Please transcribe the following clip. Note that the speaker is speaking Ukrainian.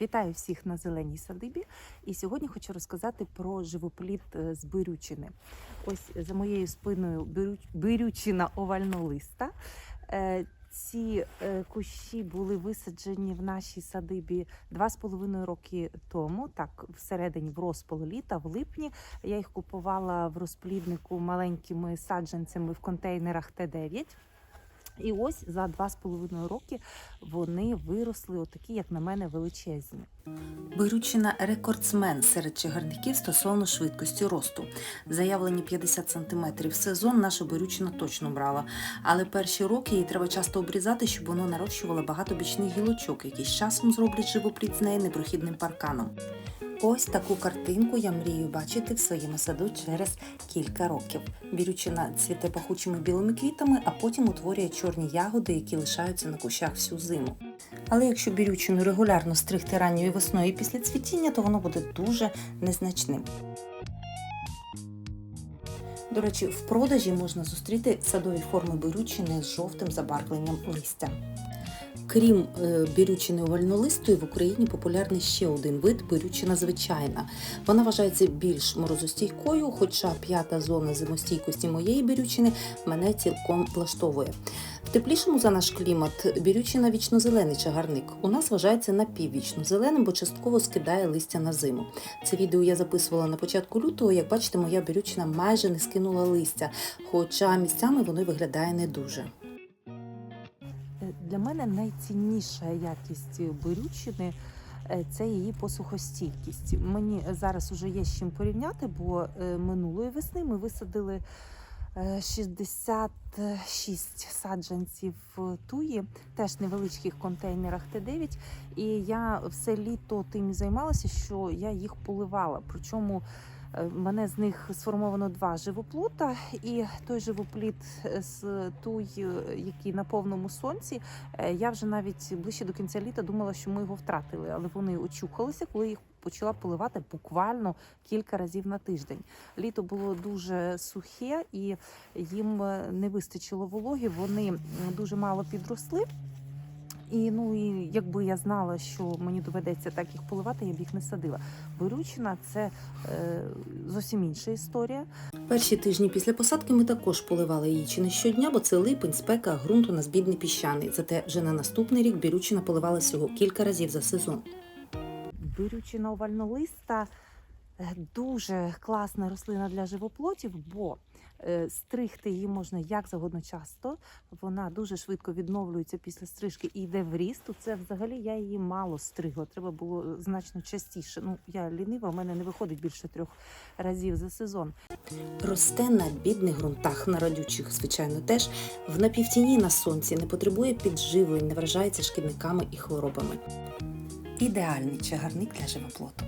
Вітаю всіх на зеленій садибі. І сьогодні хочу розказати про живопліт е, з Бирючини. Ось за моєю спиною Бирю- Бирючина овальнолиста. Е, Ці е, кущі були висаджені в нашій садибі два з половиною роки тому, так всередині в розпал літа, в липні. Я їх купувала в розпліднику маленькими саджанцями в контейнерах Т9. І ось за два з половиною роки вони виросли отакі, як на мене, величезні. Беручина рекордсмен серед чагарників стосовно швидкості росту. Заявлені 50 см в сезон наша берючина точно брала. Але перші роки їй треба часто обрізати, щоб воно нарощувало багато бічних гілочок, які з часом зроблять живопліт з неї непрохідним парканом. Ось таку картинку я мрію бачити в своєму саду через кілька років. Бірючина цвіте пахучими білими квітами, а потім утворює чорні ягоди, які лишаються на кущах всю зиму. Але якщо бірючину регулярно стригти ранньою весною після цвітіння, то воно буде дуже незначним. До речі, в продажі можна зустріти садові форми бірючини з жовтим забарвленням листя. Крім е, бірючини вольнолистої, в Україні популярний ще один вид бірючина звичайна. Вона вважається більш морозостійкою, хоча п'ята зона зимостійкості моєї бірючини мене цілком влаштовує. В теплішому за наш клімат бірючина вічно-зелений чагарник. У нас вважається напіввічно зеленим, бо частково скидає листя на зиму. Це відео я записувала на початку лютого. Як бачите, моя бірючина майже не скинула листя, хоча місцями воно виглядає не дуже. Е, Для мене найцінніша якість берючини е, це її посухостійкість. Мені зараз уже є з чим порівняти, бо е, минулої весни ми висадили е, 66 саджанців туї, теж невеличких контейнерах Т9. І я все літо тим займалася, що я їх поливала. Причому е, в мене з них сформовано два живоплота, і той живопліт е, з туй, е, який на повному сонці, Е, Я вже навіть ближче до кінця літа думала, що ми його втратили, але вони очухалися, коли їх почала поливати буквально кілька разів на тиждень. Літо було дуже сухе і їм е, не вистачило вологи. Вони дуже мало підросли. І ну і якби я знала, що мені доведеться так їх поливати, я б їх не садила. Берючина це е, зовсім інша історія. Перші тижні після посадки ми також поливали її чи не щодня, бо це липень, спека, а ґрунт у нас бідний піщаний. Зате вже на наступний рік бірючина поливала всього кілька разів за сезон. Бірючина овальнолиста е, дуже класна рослина для живоплотів, бо стригти її можна як завгодно часто. Вона дуже швидко відновлюється після стрижки і йде в ріст. Це взагалі я її мало стригла. Треба було значно частіше. Ну я лінива, в мене не виходить більше трьох разів за сезон. Росте на бідних ґрунтах, на радючих, звичайно, теж в напівтіні на сонці, не потребує підживлень, не вражається шкідниками і хворобами. Ідеальний чагарник для живоплоту.